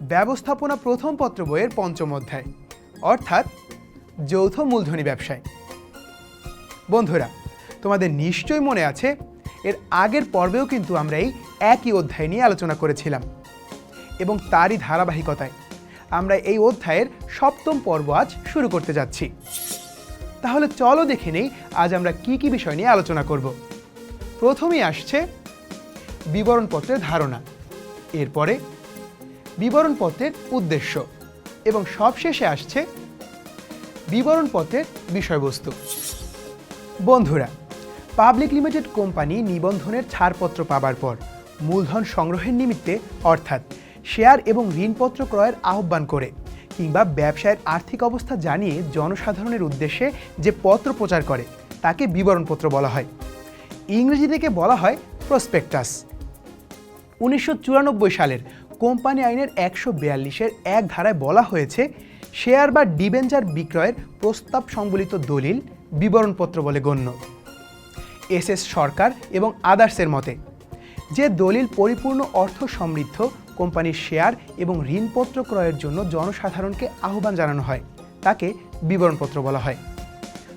ব্যবস্থাপনা প্রথম পত্র বইয়ের পঞ্চম অধ্যায়, অর্থাৎ যৌথ মূলধনী ব্যবসায়। বন্ধুরা, তোমাদের নিশ্চয়ই মনে আছে, এর আগের পর্বেও কিন্তু আমরা এই একই অধ্যায় নিয়ে আলোচনা করেছিলাম। এবং তারই ধারাবাহিকতায় আমরা এই অধ্যায়ের সপ্তম পর্ব আজ শুরু করতে যাচ্ছি। তাহলে চলো দেখে নেই, আজ আমরা কি কি বিষয় নিয়ে আলোচনা করব। প্রথমেই আসছে বিবরণপত্রের ধারণা। এরপরে বিবরণপত্রের উদ্দেশ্য এবং সবশেষে আসছে বিবরণপত্রের বিষয়বস্তু। বন্ধুরা, পাবলিক লিমিটেড কোম্পানি নিবন্ধনের ছাড়পত্র পাবার পর মূলধন সংগ্রহের নিমিত্তে, অর্থাৎ শেয়ার এবং ঋণপত্র ক্রয়ের আহ্বান করে কিংবা ব্যবসায়ের আর্থিক অবস্থা জানিয়ে জনসাধারণের উদ্দেশ্যে যে পত্র প্রচার করে, তাকে বিবরণপত্র বলা হয়। ইংরেজি থেকে বলা হয় প্রসপেক্টাস। উনিশশো চুরানব্বই সালের কোম্পানি আইনের একশো বিয়াল্লিশের এক ধারায় বলা হয়েছে, শেয়ার বা ডিবেঞ্জার বিক্রয়ের প্রস্তাব সংবলিত দলিল বিবরণপত্র বলে গণ্য। এস এস সরকার এবং আদার্সের মতে, যে দলিল পরিপূর্ণ অর্থ সমৃদ্ধ, কোম্পানির শেয়ার এবং ঋণপত্র ক্রয়ের জন্য জনসাধারণকে আহ্বান জানানো হয়, তাকে বিবরণপত্র বলা হয়।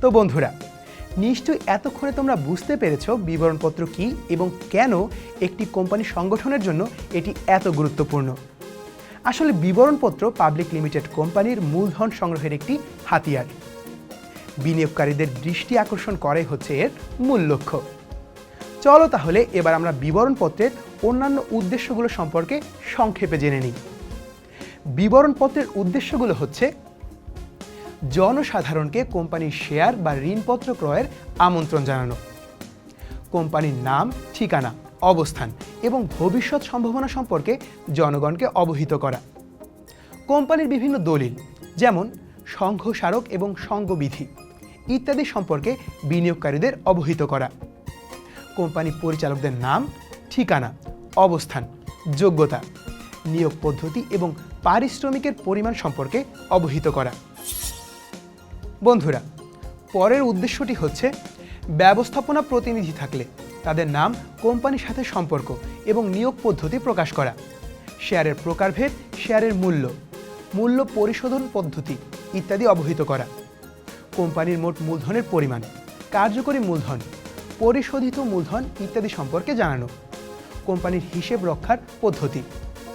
তো বন্ধুরা নিশ্চয়ই এতক্ষণে তোমরা বুঝতে পেরেছ বিবরণপত্র কি এবং কেন একটি কোম্পানি সংগঠনের জন্য এটি এত গুরুত্বপূর্ণ। আসলে বিবরণপত্র পাবলিক লিমিটেড কোম্পানির মূলধন সংগ্রহের একটি হাতিয়ার। বিনিয়োগকারীদের দৃষ্টি আকর্ষণ করাই হচ্ছে এর মূল লক্ষ্য। চলো তাহলে এবার আমরা বিবরণপত্রের অন্যান্য উদ্দেশ্যগুলো সম্পর্কে সংক্ষেপে জেনে নিই। বিবরণপত্রের উদ্দেশ্যগুলো হচ্ছে জনসাধারণকে কোম্পানির শেয়ার বা ঋণপত্র ক্রয়ের আমন্ত্রণ জানানো। কোম্পানির নাম, ঠিকানা, অবস্থান এবং ভবিষ্যৎ সম্ভাবনা সম্পর্কে জনগণকে অবহিত করা। কোম্পানির বিভিন্ন দলিল, যেমন সংঘ স্মারক এবং সঙ্গবিধি ইত্যাদি সম্পর্কে বিনিয়োগকারীদের অবহিত করা। কোম্পানি পরিচালকদের নাম, ঠিকানা, অবস্থান, যোগ্যতা, নিয়োগ পদ্ধতি এবং পারিশ্রমিকের পরিমাণ সম্পর্কে অবহিত করা। বন্ধুরা, পরের উদ্দেশ্যটি হচ্ছে ব্যবস্থাপনা প্রতিনিধি থাকলে তাদের নাম, কোম্পানির সাথে সম্পর্ক এবং নিয়োগ পদ্ধতি প্রকাশ করা। শেয়ারের প্রকারভেদ, শেয়ারের মূল্য মূল্য পরিশোধন পদ্ধতি ইত্যাদি অবহিত করা। কোম্পানির মোট মূলধনের পরিমাণ, কার্যকরী মূলধন, পরিশোধিত মূলধন ইত্যাদি সম্পর্কে জানানো। কোম্পানির হিসেব রক্ষার পদ্ধতি,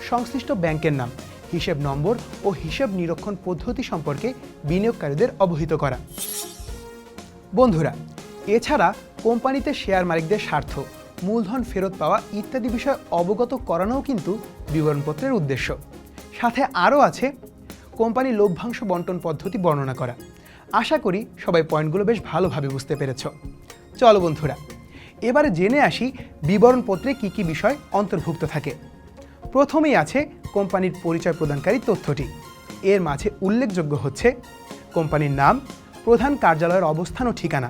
সংশ্লিষ্ট ব্যাংকের নাম হিসেব নম্বর ও হিসেব নিরীক্ষণ পদ্ধতি সম্পর্কে বিনিয়োগকারীদের অবহিত করা। বন্ধুরা, এছাড়া কোম্পানিতে শেয়ার মালিকদের স্বার্থ, মূলধন ফেরত পাওয়া ইত্যাদি বিষয় অবগত করানোও কিন্তু বিবরণপত্রের উদ্দেশ্য। সাথে আরও আছে, কোম্পানি লভ্যাংশ বন্টন পদ্ধতি বর্ণনা করা। আশা করি সবাই পয়েন্টগুলো বেশ ভালোভাবে বুঝতে পেরেছ। চলো বন্ধুরা, এবারে জেনে আসি বিবরণপত্রে কী কী বিষয় অন্তর্ভুক্ত থাকে। প্রথমেই আছে কোম্পানির পরিচয় প্রদানকারী তথ্যটি। এর মাঝে উল্লেখযোগ্য হচ্ছে, কোম্পানির নাম, প্রধান কার্যালয়ের অবস্থান ও ঠিকানা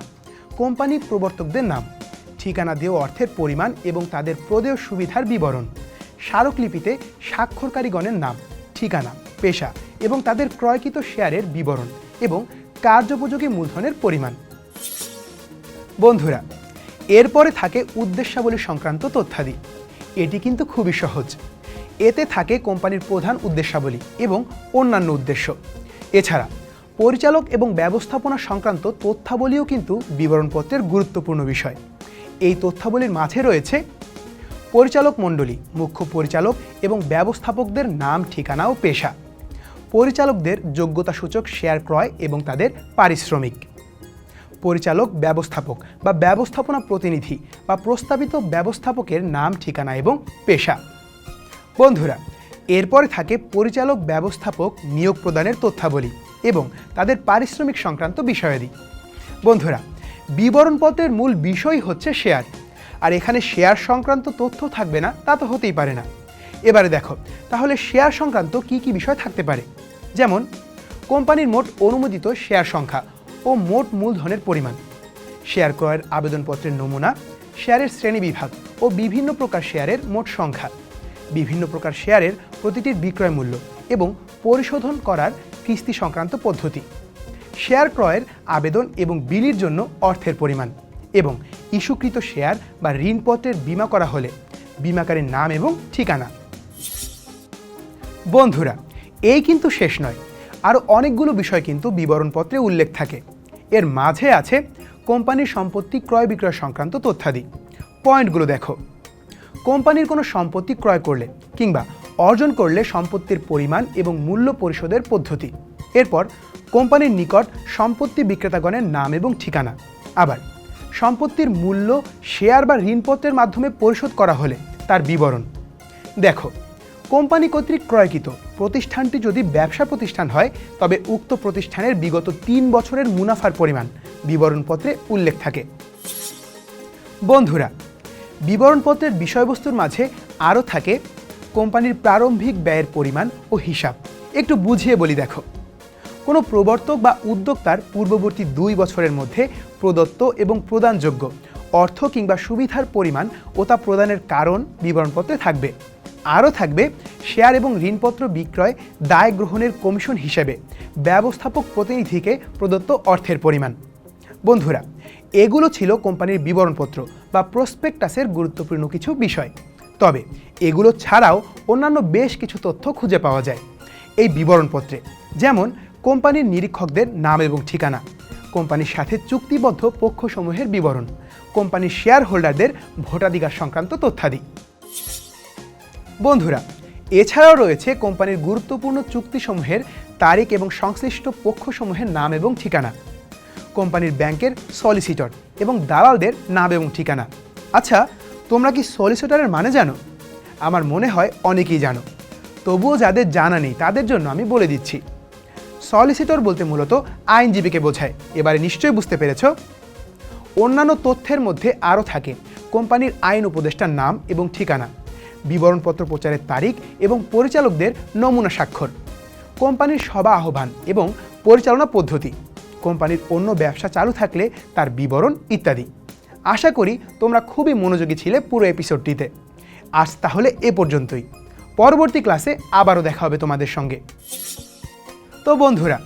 কোম্পানি প্রবর্তকদের নাম, ঠিকানা দেওয়া অর্থের পরিমাণ এবং তাদের প্রদেয় সুবিধার বিবরণ, স্মারকলিপিতে স্বাক্ষরকারীগণের নাম, ঠিকানা, পেশা এবং তাদের ক্রয়কৃত শেয়ারের বিবরণ এবং কার্যোপযোগী মূলধনের পরিমাণ। বন্ধুরা, এরপরে থাকে উদ্দেশ্যাবলী সংক্রান্ত তথ্যাদি। এটি কিন্তু খুবই সহজ। এতে থাকে কোম্পানির প্রধান উদ্দেশ্যাবলী এবং অন্যান্য উদ্দেশ্য। এছাড়া, পরিচালক এবং ব্যবস্থাপনা সংক্রান্ত তথ্যাবলীও কিন্তু বিবরণপত্রের গুরুত্বপূর্ণ বিষয়। এই তথ্যাবলীর মাঝে রয়েছে পরিচালক মণ্ডলী, মুখ্য পরিচালক এবং ব্যবস্থাপকদের নাম, ঠিকানা ও পেশা। পরিচালকদের যোগ্যতাসূচক শেয়ার ক্রয় এবং তাদের পারিশ্রমিক। পরিচালক, ব্যবস্থাপক বা ব্যবস্থাপনা প্রতিনিধি বা প্রস্তাবিত ব্যবস্থাপকের নাম, ঠিকানা এবং পেশা। বন্ধুরা, এরপরে থাকে পরিচালক ব্যবস্থাপক নিয়োগ প্রদানের তথ্যাবলী এবং তাদের পারিশ্রমিক সংক্রান্ত বিষয়াদি। বন্ধুরা, বিবরণপত্রের মূল বিষয় হচ্ছে শেয়ার, আর এখানে শেয়ার সংক্রান্ত তথ্য থাকবে না, তা তো হতেই পারে না। এবারে দেখো, তাহলে শেয়ার সংক্রান্ত কি কি বিষয় থাকতে পারে? যেমন, কোম্পানির মোট অনুমোদিত শেয়ার সংখ্যা ও মোট মূলধনের পরিমাণ, শেয়ার ক্রয়ের আবেদনপত্রের নমুনা, শেয়ারের শ্রেণীবিভাগ ও বিভিন্ন প্রকার শেয়ারের মোট সংখ্যা। বিভিন্ন প্রকার শেয়ারের প্রতিটির বিক্রয় মূল্য এবং পরিশোধন করার কিস্তি সংক্রান্ত পদ্ধতি। শেয়ার ক্রয়ের আবেদন এবং বিলির জন্য অর্থের পরিমাণ এবং ইস্যুকৃত শেয়ার বা ঋণপত্রের বীমা করা হলে, বিমাকারীর নাম এবং ঠিকানা। বন্ধুরা, এই কিন্তু শেষ নয়। আরও অনেকগুলো বিষয় কিন্তু বিবরণপত্রে উল্লেখ থাকে। এর মাঝে আছে কোম্পানির সম্পত্তি ক্রয় বিক্রয় সংক্রান্ত তথ্যাদি। পয়েন্টগুলো দেখো। কোম্পানির কোনো সম্পত্তি ক্রয় করলে কিংবা অর্জন করলে সম্পত্তির পরিমাণ এবং মূল্য পরিশোধের পদ্ধতি। এরপর কোম্পানির নিকট সম্পত্তি বিক্রেতাগণের নাম এবং ঠিকানা। আবার সম্পত্তির মূল্য, শেয়ার বা ঋণপত্রের মাধ্যমে পরিশোধ করা হলে তার বিবরণ। দেখো, কোম্পানি কর্তৃক ক্রয়কৃত প্রতিষ্ঠানটি যদি ব্যবসা প্রতিষ্ঠান হয়, তবে উক্ত প্রতিষ্ঠানের বিগত তিন বছরের মুনাফার পরিমাণ বিবরণপত্রে উল্লেখ থাকে। বন্ধুরা বিবরণপত্রের বিষয়বস্তুর মাঝে আরও থাকে কোম্পানির প্রারম্ভিক ব্যয়ের পরিমাণ ও হিসাব। একটু বুঝিয়ে বলি দেখো। কোনো প্রবর্তক বা উদ্যোক্তার পূর্ববর্তী দুই বছরের মধ্যে প্রদত্ত এবং প্রদানযোগ্য অর্থ কিংবা সুবিধার পরিমাণ ও তা প্রদানের কারণ বিবরণপত্রে থাকবে। আরও থাকবে শেয়ার এবং ঋণপত্র বিক্রয় দায় গ্রহণের কমিশন হিসেবে ব্যবস্থাপক প্রতিনিধিকে প্রদত্ত অর্থের পরিমাণ। বন্ধুরা এগুলো ছিল কোম্পানির বিবরণপত্র বা প্রসপেক্টাসের গুরুত্বপূর্ণ কিছু বিষয়। তবে এগুলো ছাড়াও অন্যান্য বেশ কিছু তথ্য খুঁজে পাওয়া যায়। এই বিবরণপত্রে যেমন কোম্পানির নিরীক্ষকদের নাম এবং ঠিকানা, কোম্পানির সাথে চুক্তিবদ্ধ পক্ষসমূহের বিবরণ, কোম্পানির শেয়ার হোল্ডারদের ভোটাধিকার সংক্রান্ত তথ্যাদি। বন্ধুরা, এছাড়াও রয়েছে কোম্পানির গুরুত্বপূর্ণ চুক্তিসমূহের তারিখ এবং সংশ্লিষ্ট পক্ষসমূহের নাম এবং ঠিকানা। কোম্পানির ব্যাংকের সলিসিটর এবং দালালদের নাম এবং ঠিকানা। আচ্ছা তোমরা কি সলিসিটরের মানে জানো? আমার মনে হয় অনেকেই জানো। তবুও যাদের জানা নেই, তাদের জন্য আমি বলে দিচ্ছি। সলিসিটর বলতে মূলত আইনজীবীকে বোঝায়। এবারে নিশ্চয়ই বুঝতে পেরেছ? অন্যান্য তথ্যের মধ্যে আরও থাকে। কোম্পানির আইন উপদেষ্টার নাম এবং ঠিকানা, বিবরণপত্র প্রচারের তারিখ এবং পরিচালকদের নমুনা স্বাক্ষর, কোম্পানির সভা আহ্বান এবং পরিচালনা পদ্ধতি। কোম্পানির অন্য ব্যবসা চালু থাকলে তার বিবরণ ইত্যাদি। আশা করি তোমরা খুবই মনোযোগী ছিলে পুরো এপিসোডটিতে আজ তাহলে এ পর্যন্তই। পরবর্তী ক্লাসে আবারও দেখা হবে তোমাদের সঙ্গে। তো বন্ধুরা,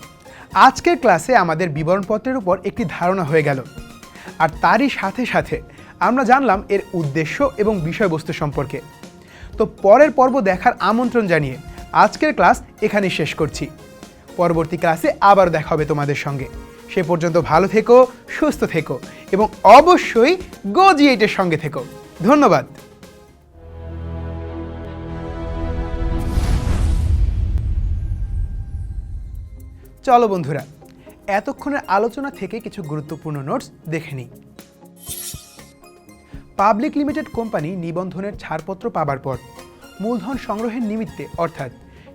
আজকের ক্লাসে আমাদের বিবরণপত্রের উপর একটি ধারণা হয়ে গেল। আর তারই সাথে সাথে আমরা জানলাম এর উদ্দেশ্য এবং বিষয়বস্তু সম্পর্কে। তো পরের পর্ব দেখার আমন্ত্রণ জানিয়ে আজকের ক্লাস এখানেই শেষ করছি। পরবর্তী ক্লাসে আবার দেখা হবে তোমাদের সঙ্গে। সে পর্যন্ত ভালো থেকো, সুস্থ থেকো এবং অবশ্যই গজিয়েটের সঙ্গে থেকো। ধন্যবাদ। চলো বন্ধুরা, এতক্ষণের আলোচনা থেকে কিছু গুরুত্বপূর্ণ নোটস দেখে নিই। পাবলিক লিমিটেড কোম্পানি নিবন্ধনের ছাড়পত্র পাবার পর মূলধন সংগ্রহের নিমিত্তে, অর্থাৎ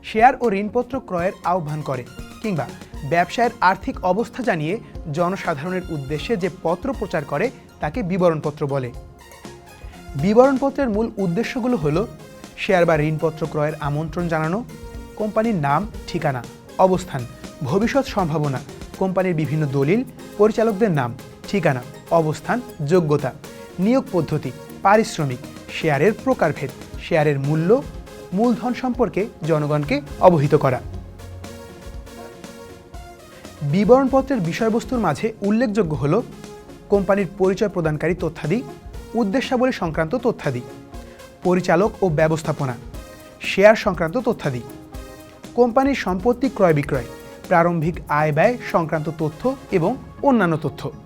শেয়ার ও ঋণপত্র ক্রয়ের আহ্বান করে কিংবা ব্যবসায়ের আর্থিক অবস্থা জানিয়ে জনসাধারণের উদ্দেশ্যে যে পত্র প্রচার করে তাকে বিবরণপত্র বলে। বিবরণপত্রের মূল উদ্দেশ্যগুলো হলো শেয়ার বা ঋণপত্র ক্রয়ের আমন্ত্রণ জানানো, কোম্পানির নাম, ঠিকানা, অবস্থান, ভবিষ্যৎ সম্ভাবনা, কোম্পানির বিভিন্ন দলিল, পরিচালকদের নাম, ঠিকানা, অবস্থান, যোগ্যতা, নিয়োগ পদ্ধতি, পারিশ্রমিক, শেয়ারের প্রকারভেদ, শেয়ারের মূল্য, মূলধন সম্পর্কে জনগণকে অবহিত করা। বিবরণপত্রের বিষয়বস্তুর মাঝে উল্লেখযোগ্য হল কোম্পানির পরিচয় প্রদানকারী তথ্যাদি, উদ্দেশ্যাবলী সংক্রান্ত তথ্যাদি, পরিচালক ও ব্যবস্থাপনা, শেয়ার সংক্রান্ত তথ্যাদি। কোম্পানির সম্পত্তি ক্রয় বিক্রয় প্রারম্ভিক আয় ব্যয় সংক্রান্ত তথ্য এবং অন্যান্য তথ্য।